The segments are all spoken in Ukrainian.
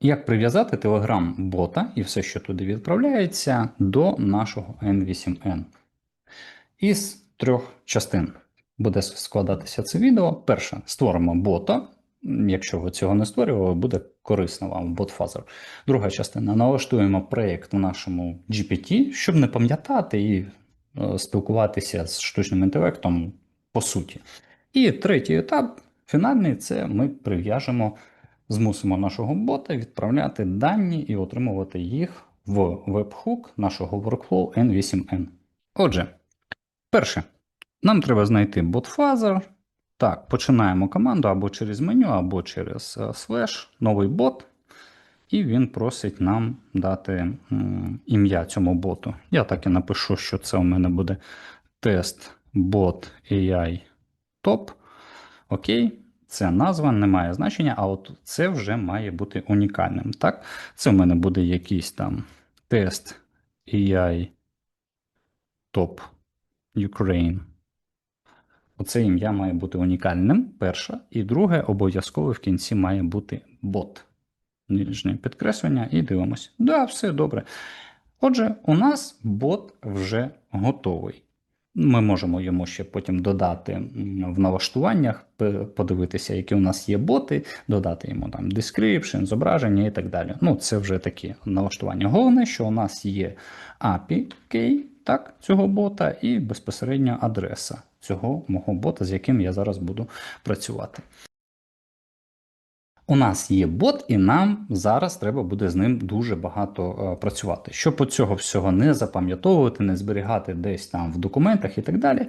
Як прив'язати Telegram-бота і все, що туди відправляється, до нашого N8N? Із трьох частин буде складатися це відео. Перше, створимо бота. Якщо ви цього не створювали, буде корисно вам ботфазер. Друга частина налаштуємо проєкт в нашому GPT, щоб не пам'ятати і е, спілкуватися з штучним інтелектом по суті. І третій етап, фінальний, це ми прив'яжемо, змусимо нашого бота відправляти дані і отримувати їх в веб-хук нашого workflow N8N. Отже, перше, нам треба знайти ботфазер. Так, починаємо команду або через меню, або через слеш, новий бот. І він просить нам дати ім'я цьому боту. Я так і напишу, що це у мене буде тест bot AI top. Окей, це назва, не має значення, а от це вже має бути унікальним. Так, це у мене буде якийсь там тест AI top Ukraine. Оце ім'я має бути унікальним, перше. І друге, обов'язково в кінці має бути бот. Нижнє підкреслення, і дивимося. Да, все добре. Отже, у нас бот вже готовий. Ми можемо йому ще потім додати в налаштуваннях, подивитися, які у нас є боти, додати йому там description, зображення і так далі. Ну, це вже такі налаштування. Головне, що у нас є API key, так, цього бота, і безпосередньо адреса цього мого бота, з яким я зараз буду працювати. У нас є бот, і нам зараз треба буде з ним дуже багато е, працювати. Щоб от цього всього не запам'ятовувати, не зберігати десь там в документах і так далі.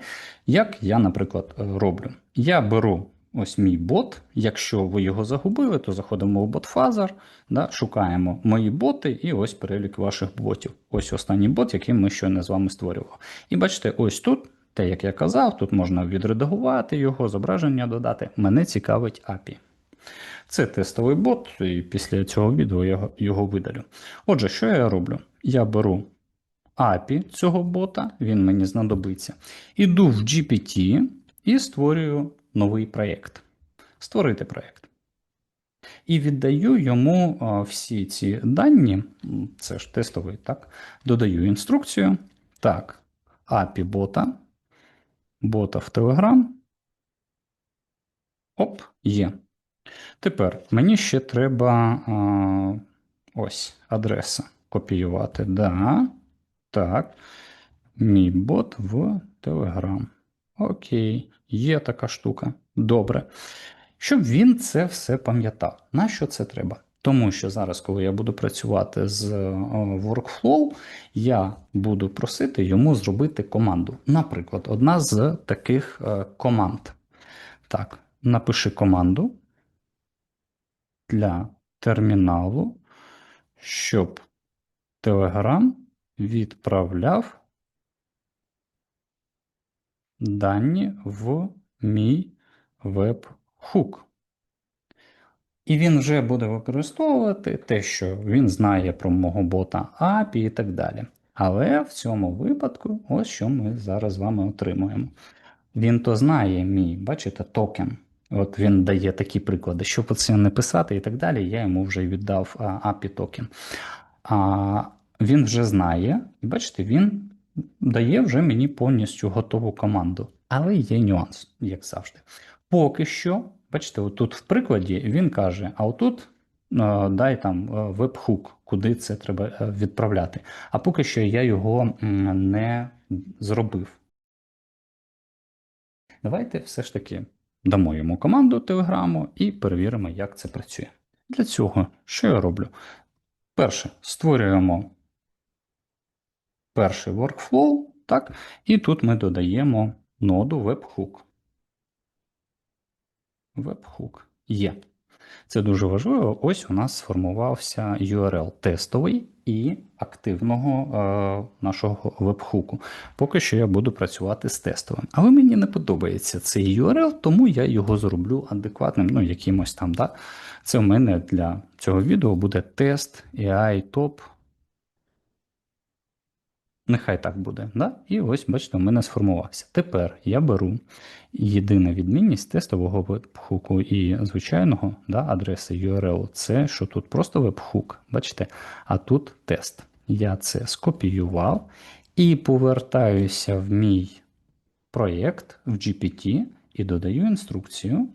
Як я, наприклад, е, роблю. Я беру ось мій бот. Якщо ви його загубили, то заходимо в ботфазер, да, шукаємо мої боти, і ось перелік ваших ботів. Ось останній бот, який ми щойно з вами створювали. І бачите, ось тут. Те, як я казав, тут можна відредагувати його, зображення додати. Мене цікавить API. Це тестовий бот, і після цього відео я його- видалю. Отже, що я роблю? Я беру API цього бота, він мені знадобиться. Іду в GPT і створюю новий проєкт. Створити проєкт. І віддаю йому всі ці дані, це ж тестовий, так? Додаю інструкцію. Так, API бота, бота в Telegram. Оп, є. Тепер мені ще треба а, ось адреса копіювати. Да. Так. Мій бот в Telegram. Окей, є така штука. Добре. Щоб він це все пам'ятав. На що це треба? Тому що зараз, коли я буду працювати з е, workflow, я буду просити йому зробити команду. Наприклад, одна з таких е, команд. Так, напиши команду для терміналу, щоб Telegram відправляв дані в мій веб-хук. І він вже буде використовувати те, що він знає про мого бота API і так далі. Але в цьому випадку, ось що ми зараз з вами отримуємо. Він то знає мій, бачите, токен. От він дає такі приклади, щоб це не писати і так далі. Я йому вже віддав API токен. А він вже знає, і бачите, він дає вже мені повністю готову команду. Але є нюанс, як завжди. Поки що, бачите, отут в прикладі він каже: а отут е, дай там е, веб-хук, куди це треба е, відправляти. А поки що я його не зробив. Давайте все ж таки дамо йому команду телеграму і перевіримо, як це працює. Для цього, що я роблю? Перше, створюємо перший workflow, так, і тут ми додаємо ноду webhook. Webhook є. Це дуже важливо. Ось у нас сформувався URL тестовий і активного е, нашого вебхуку. Поки що я буду працювати з тестовим. Але мені не подобається цей URL, тому я його зроблю адекватним, ну, якимось там. Да? Це в мене для цього відео буде тест AI Top Нехай так буде. Да? І ось, бачите, у мене сформувався. Тепер я беру єдина відмінність тестового веб-хуку і звичайного да, адреси URL. Це що тут просто веб-хук, бачите, а тут тест. Я це скопіював і повертаюся в мій проєкт в GPT і додаю інструкцію.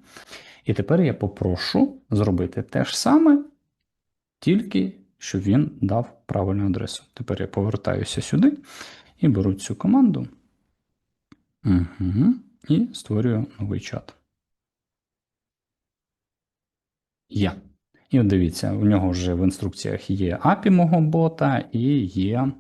І тепер я попрошу зробити те ж саме, тільки щоб він дав правильну адресу. Тепер я повертаюся сюди і беру цю команду угу, і створюю новий чат. Є. І от дивіться, у нього вже в інструкціях є API мого бота і є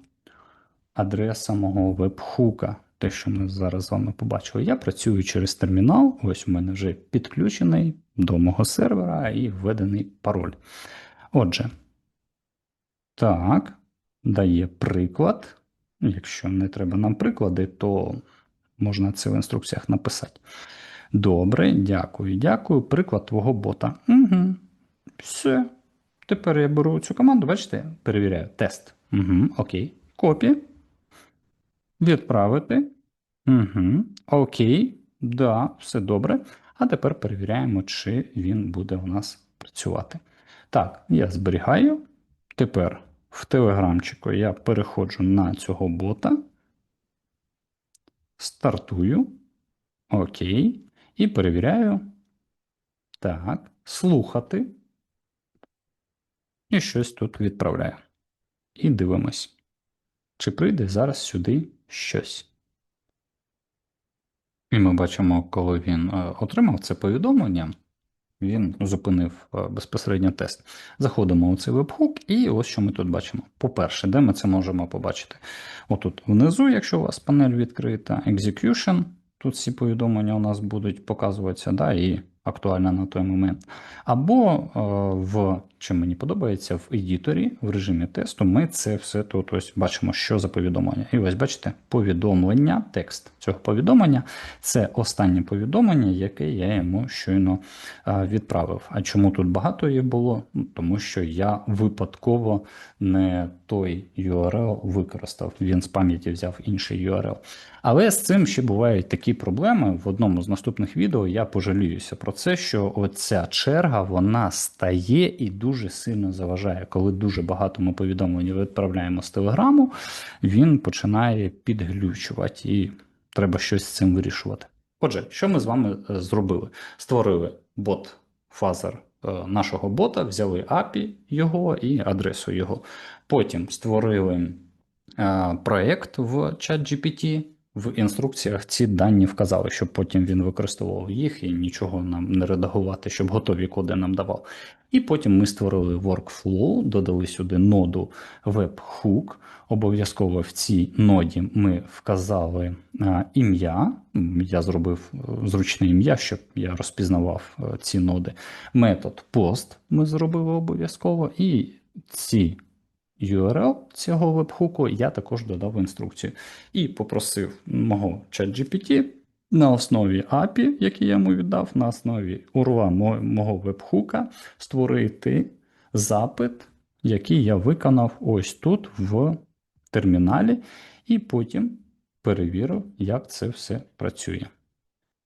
адреса мого вебхука. Те, що ми зараз з вами побачили. Я працюю через термінал. Ось у мене вже підключений до мого сервера і введений пароль. Отже, так, дає приклад. Якщо не треба нам приклади, то можна це в інструкціях написати. Добре, дякую, дякую. Приклад твого бота. Угу. Все. Тепер я беру цю команду, бачите, перевіряю тест. Угу, Окей. Копі. Відправити. Угу. Окей. Да, все добре. А тепер перевіряємо, чи він буде у нас працювати. Так, я зберігаю. Тепер в телеграмчику я переходжу на цього бота. Стартую. Окей. І перевіряю. Так, слухати. І щось тут відправляю. І дивимось, чи прийде зараз сюди щось. І ми бачимо, коли він е, отримав це повідомлення, він зупинив е, безпосередньо тест. Заходимо у цей вебхук, і ось що ми тут бачимо. По-перше, де ми це можемо побачити? Отут внизу, якщо у вас панель відкрита, Execution, тут всі повідомлення у нас будуть показуватися, да, і актуальна на той момент. Або е, в чим мені подобається, в едіторі, в режимі тесту, ми це все тут ось бачимо, що за повідомлення. І ось бачите, повідомлення, текст цього повідомлення це останнє повідомлення, яке я йому щойно е, відправив. А чому тут багато їх було? Ну, Тому що я випадково не той URL використав. Він з пам'яті взяв інший URL. Але з цим ще бувають такі проблеми. В одному з наступних відео я пожаліюся про це, що оця черга вона стає і дуже сильно заважає. Коли дуже багато ми повідомлень відправляємо з телеграму, він починає підглючувати і треба щось з цим вирішувати. Отже, що ми з вами е, зробили? Створили бот фазер нашого бота, взяли API його і адресу його. Потім створили е, проєкт в ChatGPT. В інструкціях ці дані вказали, щоб потім він використовував їх і нічого нам не редагувати, щоб готові коди нам давав. І потім ми створили workflow, додали сюди ноду webhook. Обов'язково в цій ноді ми вказали ім'я. Я зробив е, зручне ім'я, щоб я розпізнавав е, ці ноди. Метод post ми зробили обов'язково, і ці URL цього вебхуку я також додав інструкцію. І попросив мого ChatGPT на основі API, який я йому віддав, на основі URL мого вебхука створити запит, який я виконав ось тут в терміналі, і потім перевірив, як це все працює.